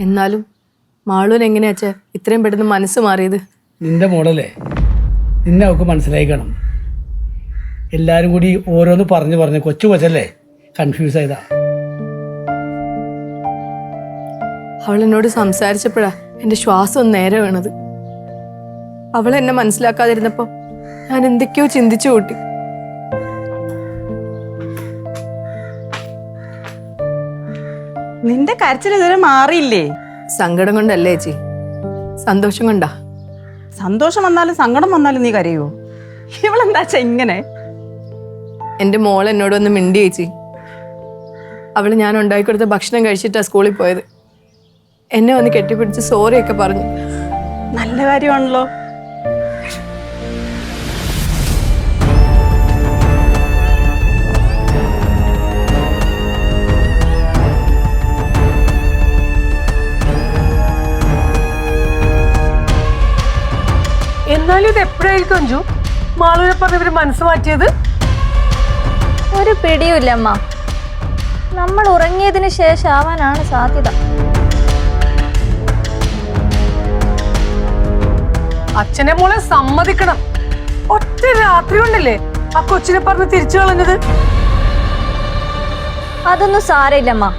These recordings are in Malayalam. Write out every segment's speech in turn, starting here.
എന്നാലും മാളൂൻ എങ്ങനെയാ അച്ഛാ ഇത്രയും പെട്ടെന്ന് മനസ്സ് മാറിയത്? നിന്റെ മോളല്ലേ? നിന്നെ അവൾക്ക് മനസ്സിലായിക്കണം. എല്ലാവരും കൂടി ഓരോന്ന് പറഞ്ഞു പറഞ്ഞു കൊച്ചു കൊച്ചല്ലേ? കൺഫ്യൂസ് ആയതാ. അവൾ എന്നോട് സംസാരിച്ചപ്പോഴാ എന്റെ ശ്വാസം ഒന്ന് നേരെ വീണത്. അവൾ എന്നെ മനസ്സിലാക്കാതിരുന്നപ്പോൾ ഞാൻ എന്തൊക്കെയോ ചിന്തിച്ചു കൂട്ടി. നിന്റെ കരച്ചിൽ ഇതുവരെ മാറിയില്ലേ? സങ്കടം കൊണ്ടല്ലേ ചേച്ചി? സന്തോഷം കൊണ്ടാ. സന്തോഷം വന്നാലും സങ്കടം വന്നാലും നീ കരയോ ഇവളെന്താ ഇങ്ങനെ? എന്റെ മോൾ എന്നോട് ഒന്ന് മിണ്ടി ചേച്ചി? അവൾ ഞാൻ ഉണ്ടാക്കി കൊടുത്ത ഭക്ഷണം കഴിച്ചിട്ടാ സ്കൂളിൽ പോയത്. എന്നെ വന്ന് കെട്ടിപ്പിടിച്ച് സോറിയൊക്കെ പറഞ്ഞു. നല്ല കാര്യമാണല്ലോ. എന്നാലും ഇത് എപ്പോഴായിരിക്കും അഞ്ചു മാളൂരെ പറഞ്ഞ ഇവർ മനസ്സ് മാറ്റിയത്? ഒരു പിടിയുമില്ല അമ്മ നമ്മൾ ഉറങ്ങിയതിന് ശേഷം ആവാനാണ് സാധ്യത. അച്ഛനെ മോളെ സമ്മതിക്കണം. ഒറ്റ രാത്രി കൊണ്ടല്ലേ ആ കൊച്ചിനെ പറഞ്ഞ് തിരിച്ചു കളഞ്ഞത്? അതൊന്നും സാരമില്ലമ്മ.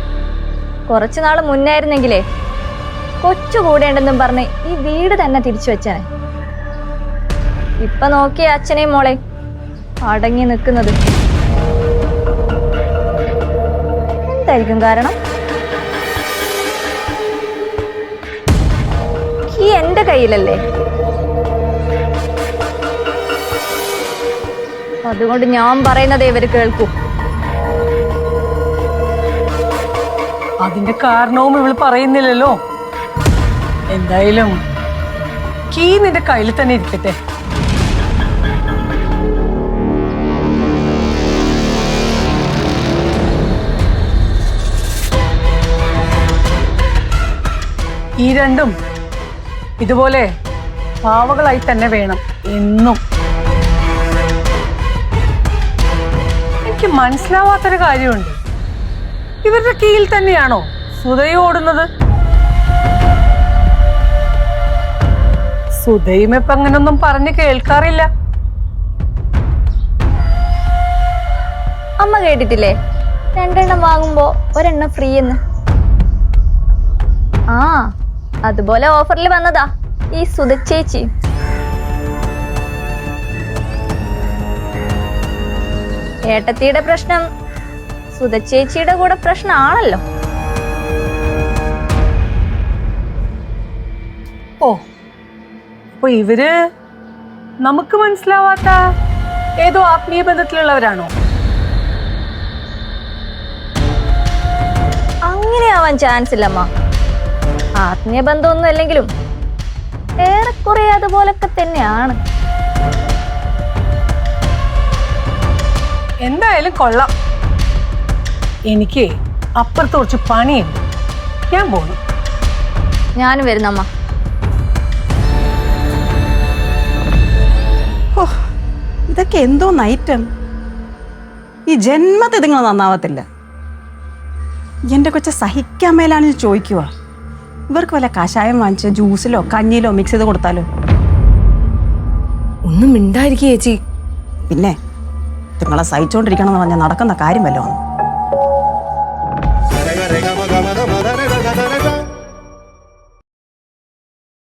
കുറച്ചു നാൾ മുന്നായിരുന്നെങ്കിലേ കൊച്ചു കൂടേണ്ടെന്നും പറഞ്ഞ് ഈ വീട് തന്നെ തിരിച്ചു വെച്ചനെ. ഇപ്പൊ നോക്കിയ അച്ഛനെയും മോളെ. അടങ്ങി നിൽക്കുന്നത്. എന്തായിരിക്കും കാരണം? ഈ എന്റെ കയ്യിലല്ലേ? അതുകൊണ്ട് ഞാൻ പറയുന്നത് ഇവർ കേൾക്കൂ. അതിന്റെ കാരണവും ഇവൾ പറയുന്നില്ലല്ലോ. എന്തായാലും കീ നിന്റെ കയ്യിൽ തന്നെ ഇരിക്കട്ടെ. ഈ രണ്ടും ഇതുപോലെ പാവകളായി തന്നെ വേണം എന്നും. എനിക്ക് മനസ്സിലാവാത്തൊരു കാര്യമുണ്ട്. ഇവരുടെ കീഴിൽ തന്നെയാണോ സുധയും ഓടുന്നത്? സുധയും ഇപ്പൊ അങ്ങനൊന്നും പറഞ്ഞ് കേൾക്കാറില്ല. അമ്മ കേട്ടിട്ടില്ലേ? രണ്ടെണ്ണം വാങ്ങുമ്പോ ഒരെണ്ണം ഫ്രീ എന്ന്. ആ അതുപോലെ ഓഫറിൽ വന്നതാ. ഈ സുതച്ചേച്ചി ഏട്ടത്തിയുടെ പ്രശ്നം സുതച്ചേച്ചിയുടെ കൂടെ പ്രശ്നമാണല്ലോ ഓ അപ്പൊ ഇവർ നമുക്ക് മനസ്സിലാവാത്ത ഏതോ ആത്മീയ ബന്ധത്തിലുള്ളവരാണോ? അങ്ങനെയാവാൻ ചാൻസ് ഇല്ലമ്മ ആത്മീയ ബന്ധമൊന്നും അല്ലെങ്കിലും ഏറെക്കുറെ അതുപോലൊക്കെ തന്നെയാണ്. എന്തായാലും കൊള്ളാം. എനിക്ക് അപ്പുറത്ത് കുറച്ച് പണിയുണ്ട്. ഞാൻ പോകുന്നു ഞാനും വരുന്നമ്മ ഹോ, ഇതൊക്കെ എന്തോ നൈറ്റം. ഈ ജന്മത്തെ നിങ്ങൾ നന്നാവത്തില്ല. എന്റെ കൊച്ച സഹിക്കാൻ മേലാണ് ചോദിക്കുക ഇവർക്ക് വല്ല കഷായം വാങ്ങിച്ച ജ്യൂസിലോ കഞ്ഞിയിലോ മിക്സ് ചെയ്ത് കൊടുത്താലോ? ഒന്നും മിണ്ടായിരിക്കും ചേച്ചി. പിന്നെ നിങ്ങളെ സഹിച്ചോണ്ടിരിക്കണം എന്ന് പറഞ്ഞാൽ നടക്കുന്ന കാര്യമല്ലോ